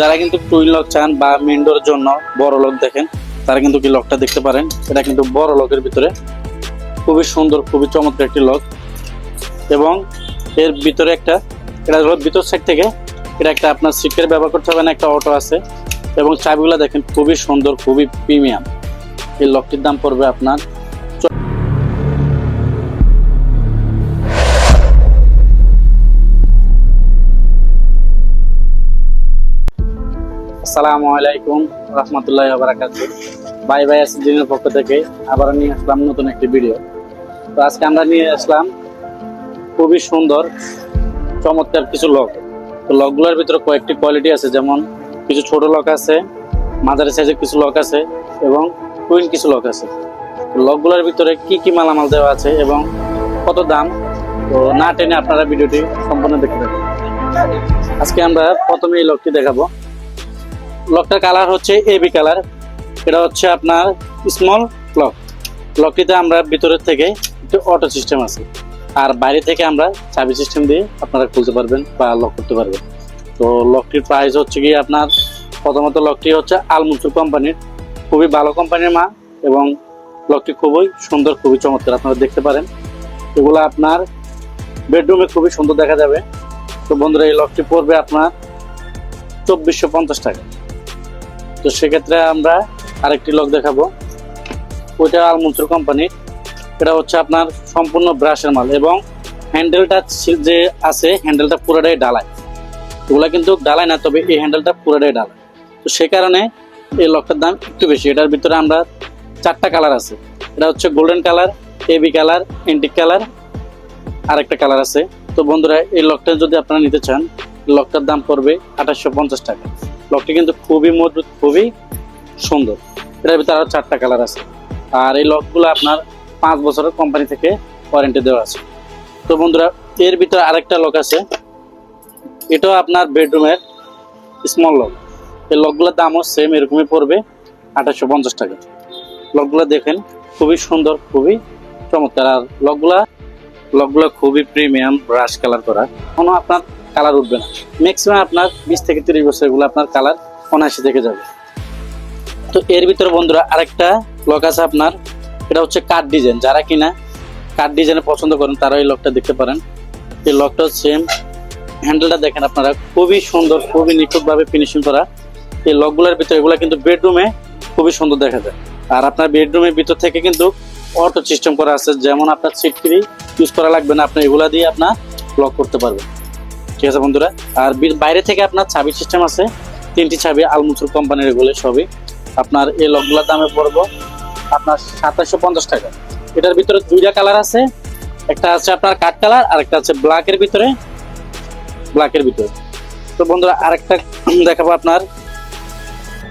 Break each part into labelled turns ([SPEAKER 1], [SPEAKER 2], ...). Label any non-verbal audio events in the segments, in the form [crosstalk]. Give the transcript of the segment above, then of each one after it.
[SPEAKER 1] যারা কিন্তু twin lock চান বা মেন্ডোর জন্য বড় লক দেখেন, তারা কিন্তু কি লকটা দেখতে পারেন? এটা কিন্তু বড় লকের ভিতরে। খুবই সুন্দর, খুবই চমৎকার একটি লক। এবং এর ভিতরে একটা, এটা হলো ভিতর সাইড থেকে, এটা একটা আপনার সিটের ব্যবহার করতে হবে না, একটা অটো আছে। এবং চাবিগুলো দেখেন, খুবই সুন্দর, খুবই প্রিমিয়াম এই লকটির দাম পড়বে আপনার আসসালামু আলাইকুম রহমতুল্লাহ বারাকাত বাই বাই দিনের পক্ষ থেকে আবার নিয়ে আসলাম নতুন একটি ভিডিও। তো আজকে আমরা নিয়ে আসলাম খুবই সুন্দর, চমৎকার কিছু লক। তো লকগুলোর ভিতরে কয়েকটি কোয়ালিটি আছে, যেমন কিছু ছোট লক আছে, মাঝারি সাইজের কিছু লক আছে এবং কুইন কিছু লক আছে। লকগুলোর ভিতরে কি কি মালামাল দেওয়া আছে এবং কত দাম? তো না টেনে আপনারা ভিডিওটি সম্পূর্ণ দেখতে থাকুন আজকে আমরা প্রথমে এই লকটি দেখাবো। লকটার কালার হচ্ছে এবি কালার। এটা হচ্ছে আপনার স্মল লক লকটিতে আমরা ভিতরের থেকে একটু অটো সিস্টেম আছে। আর বাইরে থেকে আমরা চাবি সিস্টেম দিয়ে আপনারা খুলতে পারবেন বা লক করতে পারবেন। তো লকটির প্রাইস হচ্ছে কি আপনার, প্রথমত লকটি হচ্ছে আলমুসুর কোম্পানির খুবই ভালো কোম্পানির মা এবং লকটি খুবই সুন্দর, খুবই চমৎকার আপনারা দেখতে পারেন। এগুলো আপনার বেডরুমে খুবই সুন্দর দেখা যাবে। তো বন্ধুরা, এই লকটি পড়বে আপনার চব্বিশশো পঞ্চাশ টাকা। তো সেক্ষেত্রে আমরা আরেকটি লক দেখাবো। ওইটা আলমুসুর কোম্পানির এটা হচ্ছে আপনার সম্পূর্ণ ব্রাশের মাল এবং হ্যান্ডেলটা যে আছে হ্যান্ডেলটা পুরোটাই ডালায় এগুলা কিন্তু ডালায় না, তবে এই হ্যান্ডেলটা পুরোটাই ডালায় তো সে কারণে এই লকটার দাম একটু বেশি। এটার ভিতরে আমরা চারটা কালার আছে। এটা হচ্ছে golden colour A B colour antique colour আর একটা কালার আছে। তো বন্ধুরা, এই লকটা যদি আপনারা নিতে চান লকটার দাম পড়বে আঠাশশো পঞ্চাশ টাকা। লকটি কিন্তু খুবই মজবুত, খুবই সুন্দর। এটার ভিতরে আরও চারটা কালার আছে। আর এই লকগুলো আপনার পাঁচ বছরের কোম্পানি থেকে ওয়ারেন্টি দেওয়া আছে। তো বন্ধুরা, এর ভিতরে আরেকটা লক আছে। এটাও আপনার বেডরুমের স্মল লক এই লকগুলোর দামও সেম এরকমই পড়বে আঠাশশো পঞ্চাশ টাকা। লকগুলো দেখেন, খুবই সুন্দর, খুবই চমৎকার। আর লকগুলা লকগুলো খুবই প্রিমিয়াম ব্রাশ কালার করা। কোনো আপনার কালার উঠবে না। ম্যাক্সিমাম আপনার বিশ থেকে তিরিশ বছর এগুলো আপনার কালার অনায়াসে থেকে যাবে। তো এর ভিতরে বন্ধুরা আরেকটা লক আছে আপনার। এটা হচ্ছে কাঠ ডিজাইন যারা কিনা কাঠ ডিজাইনে পছন্দ করেন, তারা এই লকটা দেখতে পারেন। এই লকটা সেম হ্যান্ডেলটা দেখেন আপনারা। খুবই সুন্দর, খুবই নিখুঁতভাবে ফিনিশিং করা। এই লকগুলোর ভিতরে এগুলো কিন্তু বেডরুমে খুবই সুন্দর দেখা যায়। আর আপনার বেডরুমের ভিতর থেকে কিন্তু অটো সিস্টেম করা আছে। যেমন আপনার সিটকিরি ইউজ করা লাগবে না, আপনি এগুলা দিয়ে আপনার লক করতে পারবেন। ঠিক আছে বন্ধুরা? আর বাইরে থেকে আপনার চাবি সিস্টেম আছে। তিনটি চাবি আলমুসুর কোম্পানির এগুলো সবই। আপনার এই লকগুলোর দামে পড়ব আপনার সাতাশশো পঞ্চাশ টাকা। এটার ভিতরে দুইটা কালার আছে। একটা আছে আপনার কাঠ কালার আর একটা আছে ব্ল্যাকের ভিতরে। ব্ল্যাকের ভিতরে। তো বন্ধুরা, আরেকটা [clears throat] দেখাবো আপনার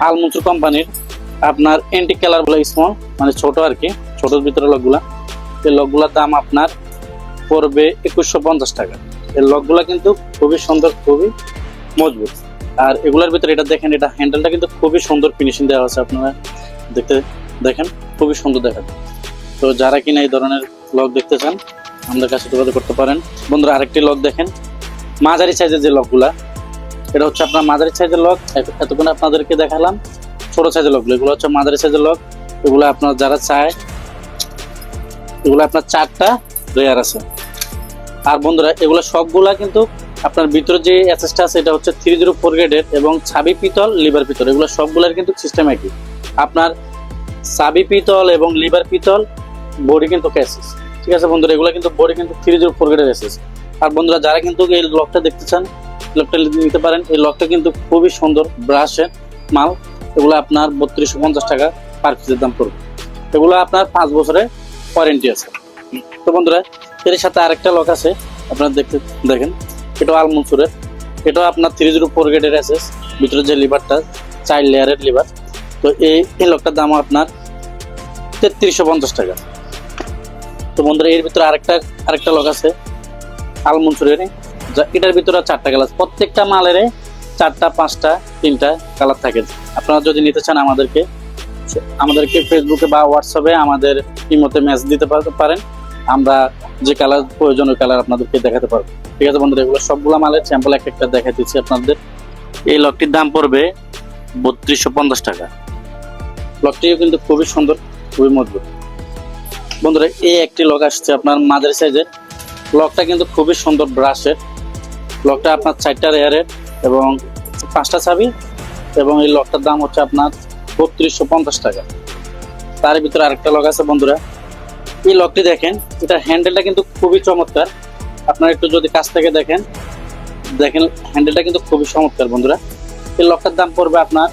[SPEAKER 1] আলমুচুর কোম্পানির। আপনার এন্টিক কালার বলে স্মল মানে ছোট আর কি। ছোটোর ভিতরে লকগুলা। এই লকগুলার দাম আপনার পড়বে একুশশো পঞ্চাশ টাকা। এই লকগুলা কিন্তু খুবই সুন্দর, খুবই মজবুত। আর এগুলার ভিতরে এটা দেখেন, এটা হ্যান্ডেলটা কিন্তু খুবই সুন্দর ফিনিশিং দেওয়া আছে আপনারা দেখতে দেখেন, খুবই সুন্দর দেখা তো যারা কিনা এই ধরনের লক দেখতে চান, আমাদের কাছে যোগাযোগ করতে পারেন। বন্ধুরা, আরেকটি লক দেখেন, মাঝারি সাইজের যে লকগুলা, এটা হচ্ছে আপনার মাঝারি সাইজের লক। এতক্ষণ আপনাদেরকে দেখালাম ছোট সাইজের লকগুলো। এগুলো হচ্ছে মাঝারি সাইজের লক। এগুলো আপনার যারা চায়, এগুলো আপনার চারটা লেয়ার আছে। আর বন্ধুরা, এগুলো সবগুলা কিন্তু আপনার ভিতরে যে অ্যাসেসটা আছে, এটা হচ্ছে থ্রি জিরো ফোর গ্রেডের এবং ছাবি পিতল লিভার পিতল। এগুলো সবগুলোর কিন্তু সিস্টেম একই। আপনার সাবি পিতল এবং লিভার পিতল বডি কিন্তু ক্যাসেস ঠিক আছে বন্ধুরা, এগুলো কিন্তু বডি কিন্তু থ্রি জিরো ফোর গ্রেডের অ্যাসেস আর বন্ধুরা, যারা কিন্তু এই লকটা দেখতে চান লকটা নিতে পারেন। এই লকটা কিন্তু খুবই সুন্দর ব্রাশের মাল। এগুলো আপনার বত্রিশশো পঞ্চাশ টাকা পার পিসের দাম পড়বে। এগুলো আপনার পাঁচ বছরের ওয়ারেন্টি আছে। তো বন্ধুরা এর সাথে আরেকটা লক আছে। আপনারা দেখতে দেখেন এটাও আলমনসুরের এটাও আপনার থ্রি জিরো ফোর গ্রেডের অ্যাসেস ভিতরে যে লিভারটা চার লেয়ারের লিভার তো এই লকটার দাম আপনার তেত্রিশশো পঞ্চাশ টাকা। তো বন্ধুরা, এর ভিতরে আরেকটা আরেকটা লক আছে আলমনসুরের যা, এটার ভিতরে চারটা কালার প্রত্যেকটা মালের চারটা, পাঁচটা, তিনটা কালার থাকে। আপনারা যদি নিতে চান আমাদেরকে আমাদেরকে ফেসবুকে বা হোয়াটসঅ্যাপে আমাদের ইমোতে মেসেজ দিতে পার- পারেন। আমরা যে কালার প্রয়োজন ওই কালার আপনাদেরকে দেখাতে পারব। ঠিক আছে বন্ধুরা, এগুলো সবগুলো মালের স্যাম্পল এক একটা দেখা দিচ্ছি আপনাদের। এই লকটির দাম পড়বে বত্রিশশো পঞ্চাশ টাকা। লকটিও কিন্তু খুবই সুন্দর, খুবই মজবুত। বন্ধুরা, এই একটি লক আসছে আপনার মাঝারি সাইজের লকটা কিন্তু খুবই সুন্দর ব্রাশের। লকটা আপনার চারটা রেয়ারের এবং পাঁচটা চাবি এবং এই লকটার দাম হচ্ছে আপনার বত্রিশশো পঞ্চাশ টাকা। তার ভিতরে আরেকটা লক আছে বন্ধুরা এই লকটি দেখেন, এটা হ্যান্ডেলটা কিন্তু খুবই চমৎকার। আপনারা একটু যদি কাছ থেকে দেখেন দেখেন হ্যান্ডেলটা কিন্তু খুবই চমৎকার বন্ধুরা। এই লকটার দাম পড়বে আপনার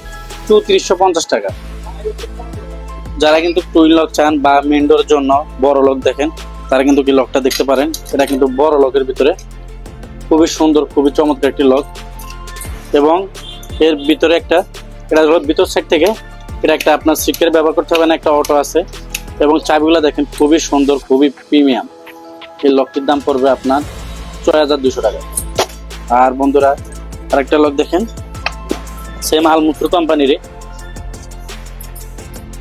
[SPEAKER 1] চৌত্রিশশো পঞ্চাশ টাকা। যারা কিন্তু টুইন লক চান বা মেন্ডোর জন্য বড় লক দেখেন, তারা কিন্তু কি লকটা দেখতে পারেন। এটা কিন্তু বড় লকের ভিতরে। খুবই সুন্দর, খুবই চমৎকার একটি লক। এবং এর ভিতরে একটা, এটা ভিতর সাইড থেকে, এটা একটা আপনার সিকের ব্যবহার করতে হবে না, একটা অটো আছে। এবং চাবিগুলো দেখেন খুবই সুন্দর, খুবই প্রিমিয়াম এই লকটির দাম পড়বে আপনার ছয় হাজার দুশো টাকা। আর বন্ধুরা, আরেকটা লক দেখেন সেম আলমুত্র কোম্পানির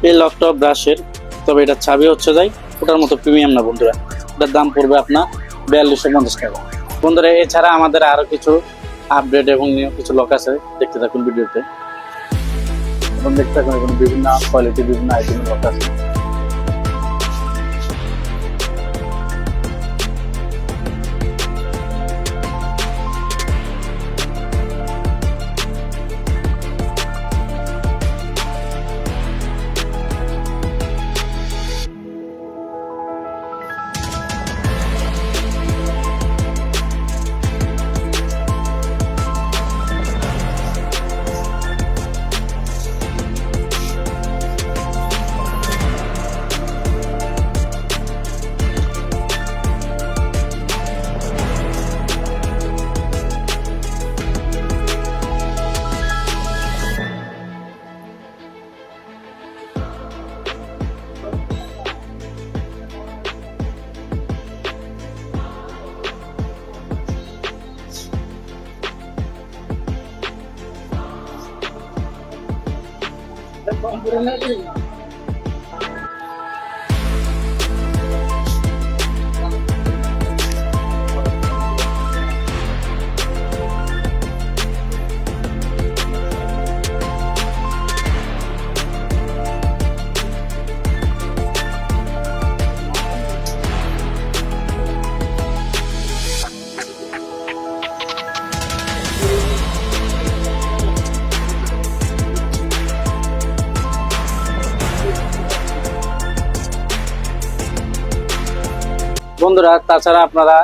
[SPEAKER 1] এই লকটা ব্রাশের, তবে এটা চাবি হচ্ছে যাই, ওটার মতো প্রিমিয়াম না বন্ধুরা। এটার দাম পড়বে আপনার বিয়াল্লিশশো পঞ্চাশ টাকা। বন্ধুরা, এছাড়া আমাদের আরও কিছু আপডেট এবং কিছু লক আছে, দেখতে থাকুন ভিডিওতে। দেখতে থাকুন, এখানে বিভিন্ন কোয়ালিটি বিভিন্ন আইটেমের লক আছে। Tempat. বন্ধুরা, তাছাড়া আপনারা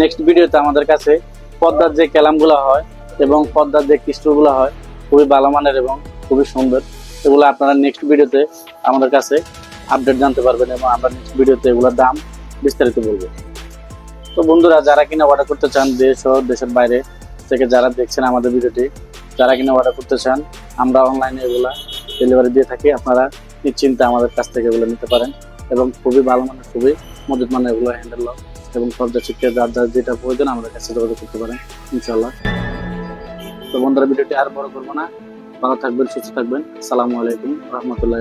[SPEAKER 1] নেক্সট ভিডিওতে আমাদের কাছে পদ্মার যে ক্যালামগুলো হয় এবং পদ্মার যে ক্রিস্টলগুলো হয়, খুবই ভালো মানের এবং খুবই সুন্দর। এগুলো আপনারা নেক্সট ভিডিওতে আমাদের কাছে আপডেট জানতে পারবেন এবং আমরা নেক্সট ভিডিওতে এগুলোর দাম বিস্তারিত বলব। তো বন্ধুরা, যারা কিনা অর্ডার করতে চান দেশ ও দেশের বাইরে থেকে যারা দেখছেন আমাদের ভিডিওটি যারা কিনা অর্ডার করতে চান, আমরা অনলাইনে এগুলা ডেলিভারি দিয়ে থাকি। আপনারা নিশ্চিন্তে আমাদের কাছ থেকে এগুলো নিতে পারেন এবং খুবই ভালো মানের, খুবই মজুদ মানে এগুলো হ্যান্ডেল এবং পর্দা শিক্ষা যার যার যেটা প্রয়োজন আমাদের কাছে যোগাযোগ করতে পারেন ইনশাল্লাহ তো বন্ধুরা, ভিডিওটি আর বড় করব না। ভালো থাকবেন, সুস্থ থাকবেন। সালামু আলাইকুম, রহমতুল্লাহ